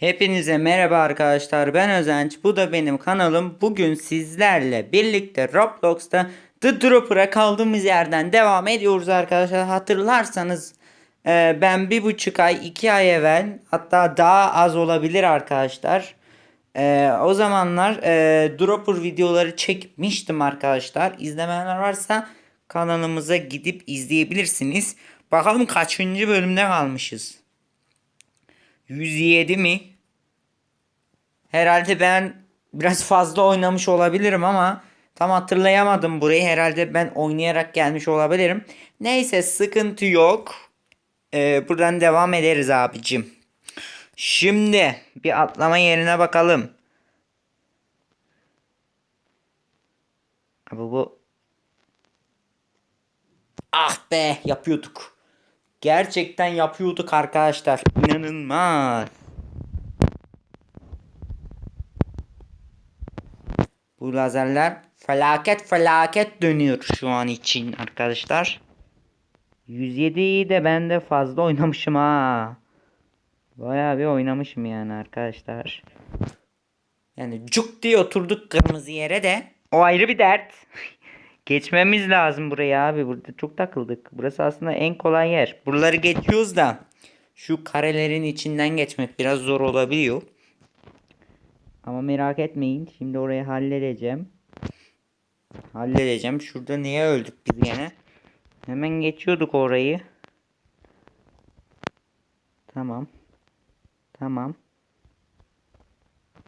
Hepinize merhaba arkadaşlar ben Özenç. Bu da benim kanalım. Bugün sizlerle birlikte Roblox'ta The Dropper'a kaldığımız yerden devam ediyoruz arkadaşlar. Hatırlarsanız e, ben bir buçuk ay iki ay evvel hatta daha az olabilir arkadaşlar. E, o zamanlar e, Dropper videoları çekmiştim arkadaşlar. İzlemeyenler varsa kanalımıza gidip izleyebilirsiniz. Bakalım kaçıncı bölümde kalmışız 107 mi? Herhalde ben biraz fazla oynamış olabilirim ama tam hatırlayamadım burayı. Herhalde ben oynayarak gelmiş olabilirim. Neyse sıkıntı yok. Ee, buradan devam ederiz abicim. Şimdi bir atlama yerine bakalım. Abi bu Ah be yapıyorduk. Gerçekten yapıyorduk arkadaşlar. İnanılmaz. Bu lazerler felaket felaket dönüyor şu an için arkadaşlar. 107'yi de ben de fazla oynamışım ha. Bayağı bir oynamışım yani arkadaşlar. Yani cuk diye oturduk kırmızı yere de. O ayrı bir dert. Geçmemiz lazım buraya abi. Burada çok takıldık. Burası aslında en kolay yer. Buraları geçiyoruz da şu karelerin içinden geçmek biraz zor olabiliyor. Ama merak etmeyin. Şimdi orayı halledeceğim. Halledeceğim. Şurada niye öldük biz gene? Hemen geçiyorduk orayı. Tamam. Tamam.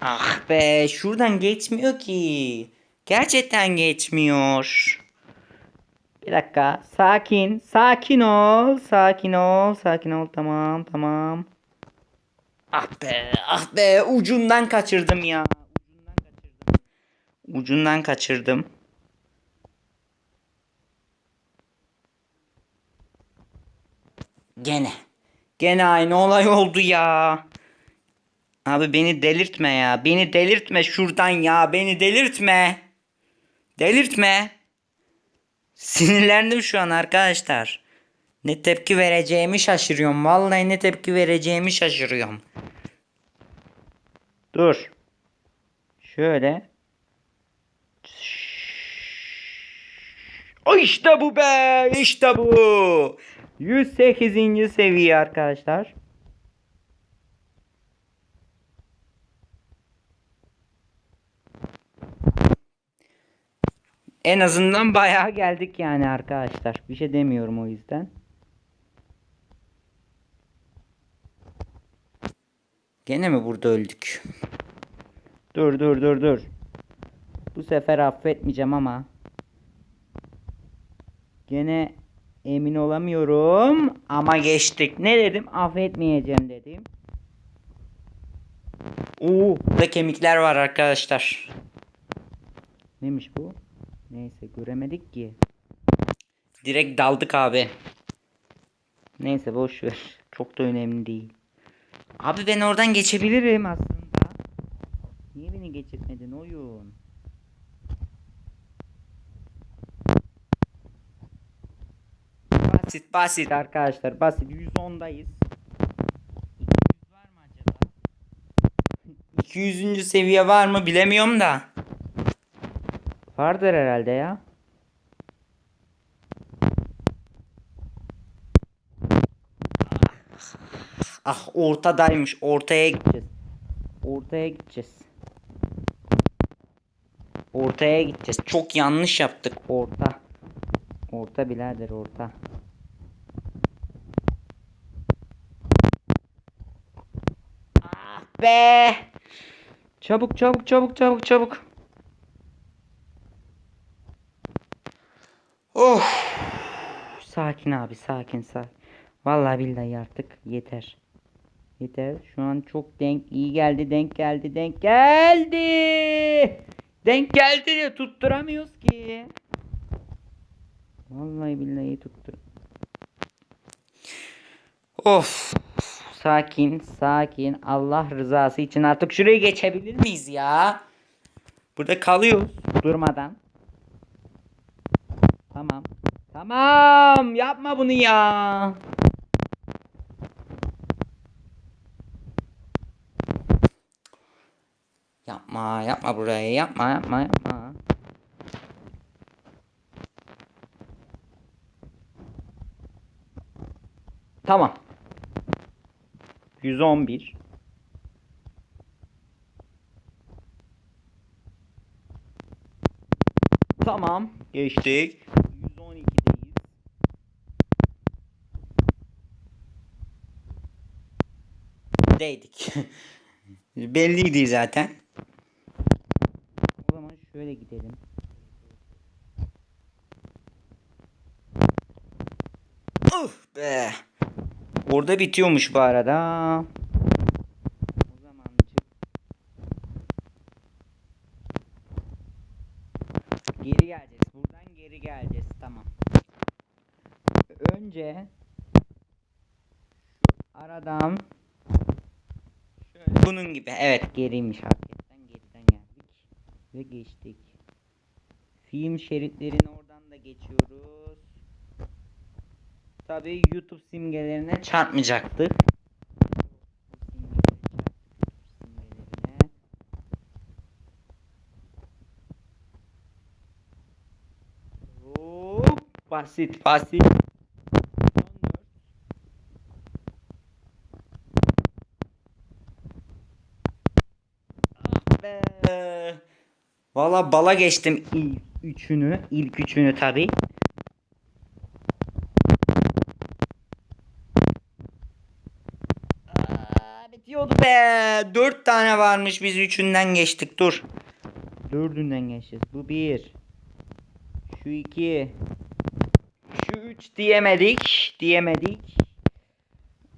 Ah be şuradan geçmiyor ki. Gerçekten geçmiyor. Bir dakika. Sakin. Sakin ol. Sakin ol. Sakin ol. Tamam. Tamam. Ah be. Ah be. Ucundan kaçırdım ya. Ucundan kaçırdım. Ucundan kaçırdım. Gene. Gene aynı olay oldu ya. Abi beni delirtme ya. Beni delirtme şuradan ya. Beni delirtme. Delirtme. Sinirlendim şu an arkadaşlar. Ne tepki vereceğimi şaşırıyorum. Vallahi ne tepki vereceğimi şaşırıyorum. Dur. Şöyle. O işte bu be. İşte bu. 108. seviye arkadaşlar. En azından bayağı geldik yani arkadaşlar. Bir şey demiyorum o yüzden. Gene mi burada öldük? Dur dur dur dur. Bu sefer affetmeyeceğim ama. Gene emin olamıyorum. Ama geçtik. Ne dedim? Affetmeyeceğim dedim. Oo, burada kemikler var arkadaşlar. Neymiş bu? Neyse göremedik ki. Direkt daldık abi. Neyse boş ver. Çok da önemli değil. Abi ben oradan geçebilirim aslında. Niye beni geçirtmedin oyun? Basit basit arkadaşlar basit 110'dayız. 200 var mı acaba? 200. seviye var mı bilemiyorum da. Vardır herhalde ya. Ah ortadaymış. Ortaya gideceğiz. Ortaya gideceğiz. Ortaya gideceğiz. Çok yanlış yaptık orta. Orta birader orta. Ah be. Çabuk çabuk çabuk çabuk çabuk. Oh. Sakin abi sakin sakin. Vallahi billahi artık yeter. Yeter. Şu an çok denk iyi geldi denk geldi denk geldi. Denk geldi diye tutturamıyoruz ki. Vallahi billahi tuttur. Of. Sakin sakin Allah rızası için artık şurayı geçebilir miyiz ya? Burada kalıyoruz durmadan. Tamam. Tamam. Yapma bunu ya. Yapma yapma burayı yapma yapma yapma. Tamam. 111. Tamam. Geçtik. Değdik. Belliydi zaten. O zaman şöyle gidelim. Uf be. Orada bitiyormuş bu arada. O zaman. Geri geleceğiz. Buradan geri geleceğiz. Tamam. Önce aradan bunun gibi. Evet geriymiş hakikaten. Geriden geldik. Ve geçtik. Film şeritlerini oradan da geçiyoruz. Tabii YouTube simgelerine çarpmayacaktık. Hop, basit basit. 14. Ah be. Valla bala geçtim ilk üçünü. ilk üçünü tabi. Bitiyordu be. Dört tane varmış biz üçünden geçtik dur. Dördünden geçeceğiz. Bu bir. Şu iki. Şu üç diyemedik. Diyemedik.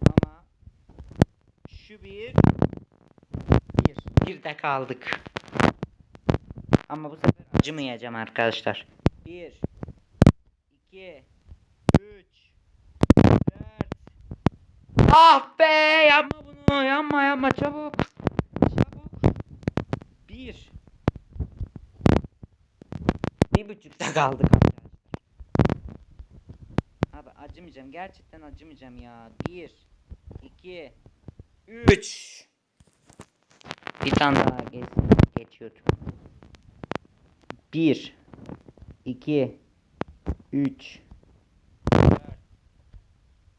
Ama şu bir. Bir. Bir de kaldık. Ama bu sefer acımayacağım arkadaşlar. Bir. iki, Üç. Dört. Ah be yapma bunu yapma yapma çabuk. Çabuk. Bir. Bir buçukta kaldık arkadaşlar. Abi acımayacağım gerçekten acımayacağım ya. Bir. iki, Üç. Bir tane daha geç, geçiyordum. Bir. iki, Üç. dört.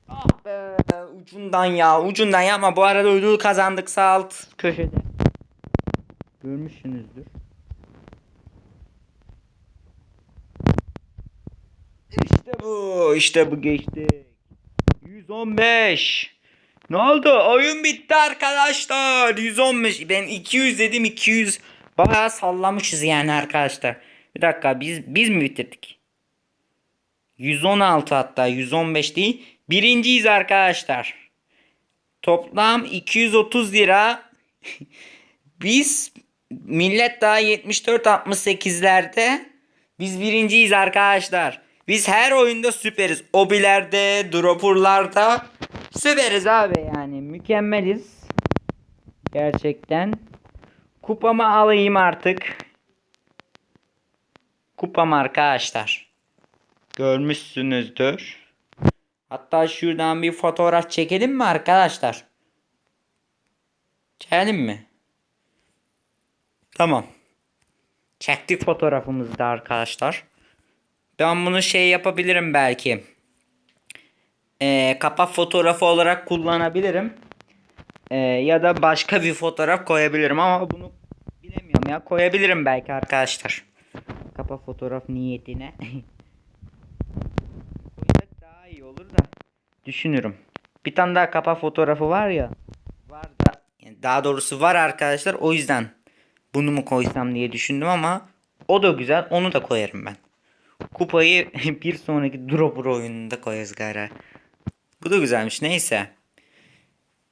Ah be ucundan ya ucundan yapma bu arada ödül kazandık sağ alt köşede. Görmüşsünüzdür. İşte bu işte bu geçtik. 115. Ne oldu? Oyun bitti arkadaşlar. 115. Ben 200 dedim 200. Bayağı sallamışız yani arkadaşlar. Bir dakika biz biz mi bitirdik? 116 hatta 115 değil. Birinciyiz arkadaşlar. Toplam 230 lira. Biz millet daha 74 68'lerde biz birinciyiz arkadaşlar. Biz her oyunda süperiz. Obilerde, dropperlarda süperiz abi yani. Mükemmeliz. Gerçekten. Kupamı alayım artık. Kupam arkadaşlar. Görmüşsünüzdür. Hatta şuradan bir fotoğraf çekelim mi arkadaşlar? Çekelim mi? Tamam. Çektik fotoğrafımızı da arkadaşlar. Ben bunu şey yapabilirim belki. Ee, kapak fotoğrafı olarak kullanabilirim. Ee, ya da başka bir fotoğraf koyabilirim ama bunu bilemiyorum ya. Koyabilirim belki arkadaşlar. Kapak fotoğraf niyetine. Koysak daha iyi olur da. Düşünürüm. Bir tane daha kapak fotoğrafı var ya. Var da. yani daha doğrusu var arkadaşlar. O yüzden bunu mu koysam diye düşündüm ama o da güzel. Onu da koyarım ben. Kupayı bir sonraki dropper oyununda koyarız galiba. Bu da güzelmiş. Neyse.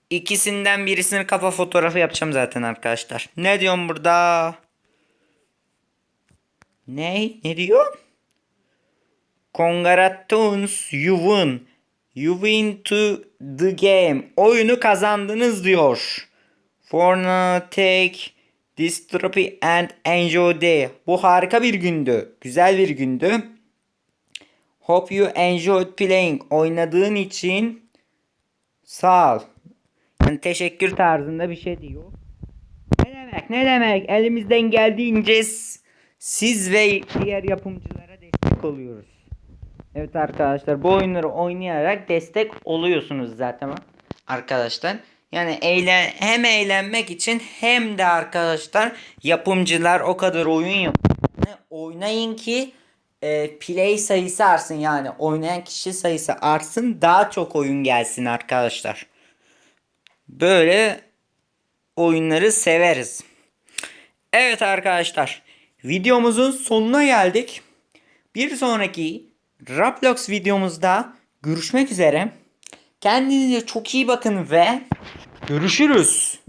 İkisinden birisini kafa fotoğrafı yapacağım zaten arkadaşlar. Ne diyorum burada? Ne? Ne diyor? Congratulations you won. You win to the game. Oyunu kazandınız diyor. For now take this trophy and enjoy day. Bu harika bir gündü. Güzel bir gündü. Hope you enjoyed playing. Oynadığın için sağ ol. Yani teşekkür tarzında bir şey diyor. Ne demek? ne demek elimizden geldiğince siz ve diğer yapımcılara destek oluyoruz. Evet arkadaşlar bu oyunları oynayarak destek oluyorsunuz zaten arkadaşlar. Yani eğlen hem eğlenmek için hem de arkadaşlar yapımcılar o kadar oyun yapıyor. Oynayın ki e, play sayısı artsın yani oynayan kişi sayısı artsın daha çok oyun gelsin arkadaşlar. Böyle oyunları severiz. Evet arkadaşlar videomuzun sonuna geldik. Bir sonraki Roblox videomuzda görüşmek üzere. Kendinize çok iyi bakın ve görüşürüz.